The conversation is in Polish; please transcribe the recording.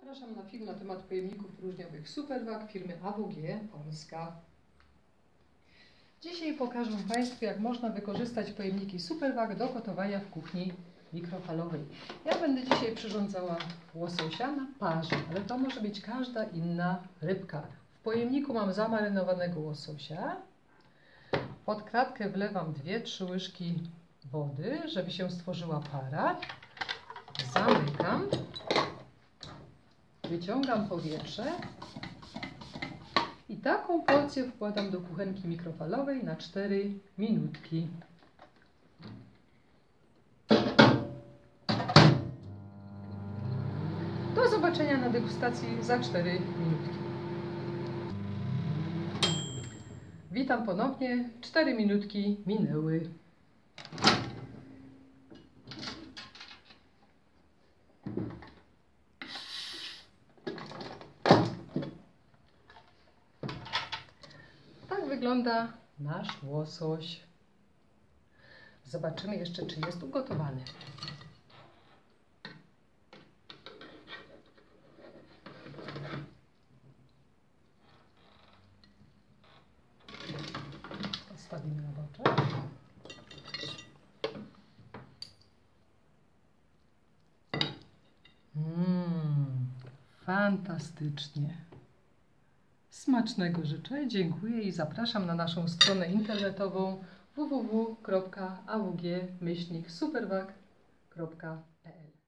Zapraszam na film na temat pojemników próżniowych Superwag firmy AWG Polska. Dzisiaj pokażę Państwu, jak można wykorzystać pojemniki Superwag do gotowania w kuchni mikrofalowej. Ja będę dzisiaj przyrządzała łososia na parze, ale to może być każda inna rybka. W pojemniku mam zamarynowanego łososia. Pod kratkę wlewam 2-3 łyżki wody, żeby się stworzyła para. Zamykam. Wyciągam powietrze i taką porcję wkładam do kuchenki mikrofalowej na 4 minutki. Do zobaczenia na degustacji za 4 minutki. Witam ponownie. 4 minutki minęły. Wygląda nasz łosoś. Zobaczymy jeszcze, czy jest ugotowany. Postawimy na boczek. Mmm, fantastycznie. Smacznego życzę, dziękuję i zapraszam na naszą stronę internetową www.awg-superwag.pl